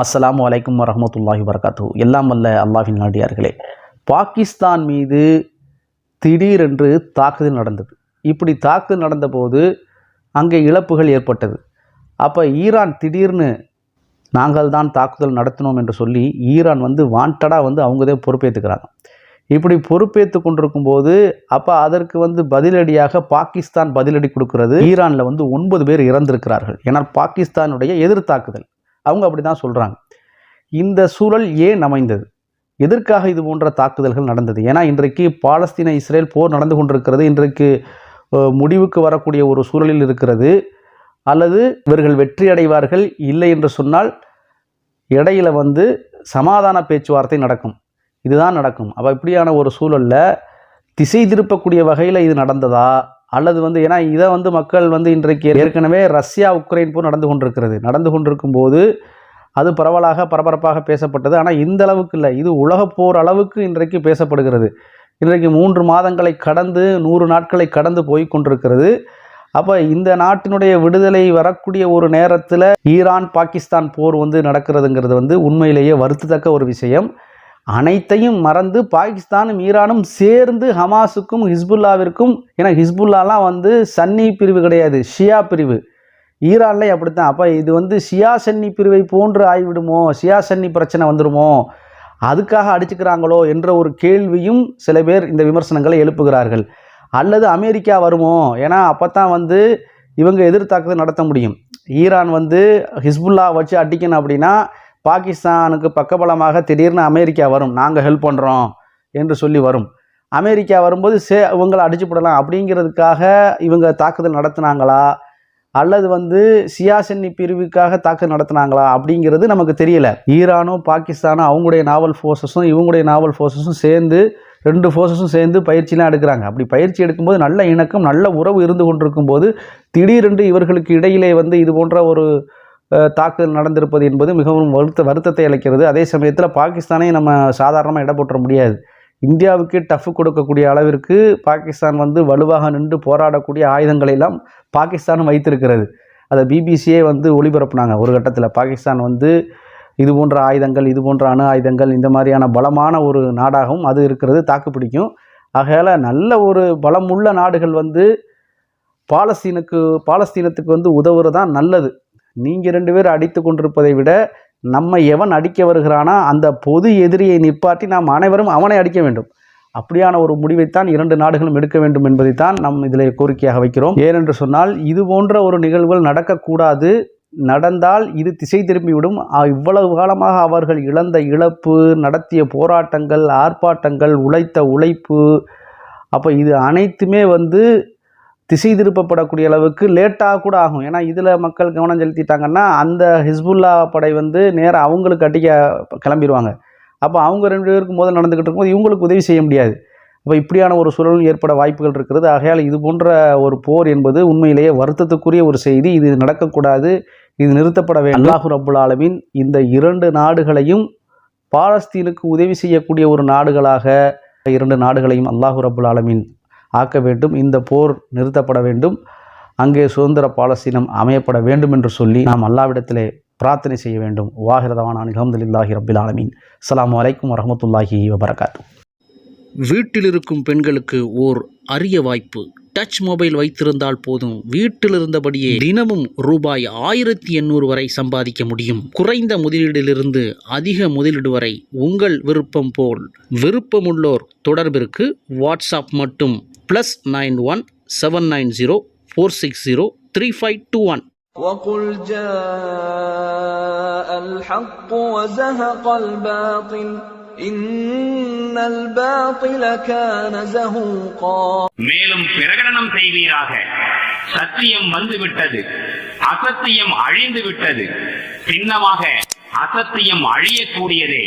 அஸ்ஸலாமு வலைக்கம் வரமத்துல்லாஹி வரகாத்து எல்லாம் வல்ல அல்லாஹ்வின் நாடியார்களே. பாகிஸ்தான் மீது திடீரென்று தாக்குதல் நடந்தது. இப்படி தாக்குதல் நடந்தபோது அங்கே இழப்புகள் ஏற்பட்டது. அப்போ ஈரான் திடீர்னு நாங்கள் தான் தாக்குதல் நடத்தினோம் என்று சொல்லி ஈரான் வந்து வாண்டடாக வந்து அவங்க தான் பொறுப்பேற்றுக்கிறாங்க இப்படி பொறுப்பேற்று கொண்டிருக்கும் போது அப்போ அதற்கு வந்து பதிலடியாக பாகிஸ்தான் பதிலடி கொடுக்கிறது. ஈரானில் வந்து ஒன்பது பேர் இறந்திருக்கிறார்கள். ஏன்னால் பாகிஸ்தானுடைய எதிர் தாக்குதல் அவங்க அப்படி தான் சொல்கிறாங்க இந்த சூழல் ஏன் அமைந்தது? எதற்காக இது போன்ற தாக்குதல்கள் நடந்தது? ஏன்னா இன்றைக்கு பாலஸ்தீன இஸ்ரேல் போர் நடந்து கொண்டிருக்கிறது. இன்றைக்கு முடிவுக்கு வரக்கூடிய ஒரு சூழலில் இருக்கிறது. அல்லது இவர்கள் வெற்றி அடைவார்கள் இல்லை என்று சொன்னால் இடையில வந்து சமாதான பேச்சுவார்த்தை நடக்கும். இதுதான் நடக்கும். அப்போ இப்படியான ஒரு சூழலில் திசை திருப்பக்கூடிய வகையில் இது நடந்ததா? அல்லது வந்து ஏன்னா இதை வந்து மக்கள் வந்து இன்றைக்கு ஏற்கனவே ரஷ்யா உக்ரைன் போர் நடந்து கொண்டிருக்கிறது. நடந்து கொண்டிருக்கும் போது அது பரவலாக பரபரப்பாக பேசப்பட்டது. ஆனால் இந்த அளவுக்கு இல்லை. இது உலகப் போர் அளவுக்கு இன்றைக்கு பேசப்படுகிறது. இன்றைக்கு மூன்று மாதங்களை கடந்து நூறு நாட்களை கடந்து போய் கொண்டிருக்கிறது. அப்போ இந்த நாட்டினுடைய விடுதலை வரக்கூடிய ஒரு நேரத்தில் ஈரான் பாகிஸ்தான் போர் வந்து நடக்கிறதுங்கிறது வந்து உண்மையிலேயே வருத்தத்தக்க ஒரு விஷயம். அனைத்தையும் மறந்து பாகிஸ்தானும் ஈரானும் சேர்ந்து ஹமாஸுக்கும் ஹிஸ்புல்லாவிற்கும் ஏன்னா ஹிஸ்புல்லாலாம் வந்து சன்னி பிரிவு கிடையாது ஷியா பிரிவு. ஈரான்லேயும் அப்படித்தான். அப்போ இது வந்து ஷியா சன்னி பிரிவை போன்று ஆகிவிடுமோ ஷியா சன்னி பிரச்சனை வந்துடுமோ அதுக்காக அடிச்சுக்கிறாங்களோ? என்ற ஒரு கேள்வியும் சில பேர் இந்த விமர்சனங்களை எழுப்புகிறார்கள். அல்லது அமெரிக்கா வருமோ? ஏன்னா அப்போ தான் வந்து இவங்க எதிர்த்தாக்குதல் நடத்த முடியும். ஈரான் வந்து ஹிஸ்புல்லா வச்சு அடிக்கணும் அப்படின்னா பாகிஸ்தானுக்கு பக்கபலமாக திடீர்னு அமெரிக்கா வரும் நாங்கள் ஹெல்ப் பண்ணுறோம் என்று சொல்லி வரும். அமெரிக்கா வரும்போது சே இவங்களை அடிச்சு போடலாம் அப்படிங்கிறதுக்காக இவங்க தாக்குதல் நடத்துனாங்களா? அல்லது வந்து சியாசன்னி பிரிவுக்காக தாக்குதல் நடத்துனாங்களா? அப்படிங்கிறது நமக்கு தெரியல. ஈரானும் பாகிஸ்தானும் அவங்களுடைய நாவல் ஃபோர்ஸஸும் இவங்களுடைய நாவல் ஃபோர்ஸஸும் சேர்ந்து ரெண்டு ஃபோர்ஸஸும் சேர்ந்து பயிற்சிலாம் எடுக்கிறாங்க. அப்படி பயிற்சி எடுக்கும்போது நல்ல இணக்கம் நல்ல உறவு இருந்து கொண்டிருக்கும் போது திடீரென்று இவர்களுக்கு இடையிலே வந்து இது போன்ற ஒரு தாக்குதல் நடந்திருப்பது என்பது மிகவும் வருத்த வருத்தத்தை அளிக்கிறது. அதே சமயத்தில் பாகிஸ்தானை நம்ம சாதாரணமாக இட போட்டுற முடியாது. இந்தியாவுக்கு டஃப் கொடுக்கக்கூடிய அளவிற்கு பாகிஸ்தான் வந்து வலுவாக நின்று போராடக்கூடிய ஆயுதங்களை எல்லாம் பாகிஸ்தானும் வைத்திருக்கிறது. அதை பிபிசியே வந்து ஒளிபரப்புனாங்க ஒரு கட்டத்தில். பாகிஸ்தான் வந்து இது போன்ற ஆயுதங்கள் இது போன்ற அணு ஆயுதங்கள் இந்த மாதிரியான பலமான ஒரு நாடாகவும் அது இருக்கிறது தாக்குப்பிடிக்கும் ஆகையால் நல்ல ஒரு பலமுள்ள நாடுகள் வந்து பாலஸ்தீனுக்கு பாலஸ்தீனத்துக்கு வந்து உதவுறது தான் நல்லது. நீங்கள் ரெண்டு பேர் அடித்து கொண்டிருப்பதை விட நம்ம எவன் அடிக்க வருகிறானா அந்த பொது எதிரியை நிப்பாட்டி நாம் அனைவரும் அவனை அடிக்க வேண்டும். அப்படியான ஒரு முடிவைத்தான் இரண்டு நாடுகளும் எடுக்க வேண்டும் என்பதைத்தான் நம் இதில் கோரிக்கையாக வைக்கிறோம். ஏனென்று சொன்னால் இது போன்ற ஒரு நிகழ்வுகள் நடக்கக்கூடாது. நடந்தால் இது திசை திரும்பிவிடும். இவ்வளவு காலமாக அவர்கள் இழந்த இழப்பு நடத்திய போராட்டங்கள் ஆர்ப்பாட்டங்கள் உழைத்த உழைப்பு அப்போ இது அனைத்துமே வந்து திசை திருப்பப்படக்கூடிய அளவுக்கு லேட்டாக கூட ஆகும். ஏன்னா இதில் மக்கள் கவனம் செலுத்திட்டாங்கன்னா அந்த ஹிஸ்புல்லா படை வந்து நேராக அவங்களுக்கு அடிக்க கிளம்பிடுவாங்க அப்போ அவங்க ரெண்டு பேருக்கும் போது நடந்துக்கிட்டு இருக்கும்போது இவங்களுக்கு உதவி செய்ய முடியாது. அப்போ இப்படியான ஒரு சூழலும் ஏற்பட வாய்ப்புகள் இருக்கிறது. ஆகையால் இது போன்ற ஒரு போர் என்பது உண்மையிலேயே வருத்தத்துக்குரிய ஒரு செய்தி. இது நடக்கக்கூடாது. இது நிறுத்தப்பட வேண்டும். அல்லாஹு ரப்புல் ஆலமீன் இந்த இரண்டு நாடுகளையும் பாலஸ்தீனுக்கு உதவி செய்யக்கூடிய ஒரு நாடுகளாக இரண்டு நாடுகளையும் அல்லாஹு ரபுல் ஆலமின் ஆக்க வேண்டும். இந்த போர் நிறுத்தப்பட வேண்டும். அங்கே சுதந்திர பாலஸ்தீனம் அமையப்பட வேண்டும் என்று சொல்லி நாம் அல்லாவிடத்திலே பிரார்த்தனை செய்ய வேண்டும். வாஹிரதவான் அலமதுல்லாஹி ரபில் ஆலமீன். அஸ்ஸலாமு அலைக்கும் வரமத்துல்லாஹி வபரகாத்து வீட்டில் இருக்கும் பெண்களுக்கு ஓர் அரிய வாய்ப்பு. டச் மொபைல் வைத்திருந்தால் போதும். வீட்டில் இருந்தபடியே தினமும் ரூபாய் ஆயிரத்தி எண்ணூறு வரை சம்பாதிக்க முடியும். குறைந்த முதலீடிலிருந்து அதிக முதலீடு வரை உங்கள் விருப்பம் போல். விருப்பமுள்ளோர் தொடர்பிற்கு வாட்ஸ்அப் மட்டும். plus nine one seven nine zero four six zero three five two one وقل جاء الحق وزهق الباطل إن الباطل كان زهوقا மேலும் பிரகடனம் செய்வீராக சத்தியம் வந்துவிட்டது அசத்தியம் அழிந்து விட்டது சின்னமாக அசத்தியம் அழியக்கூடியதே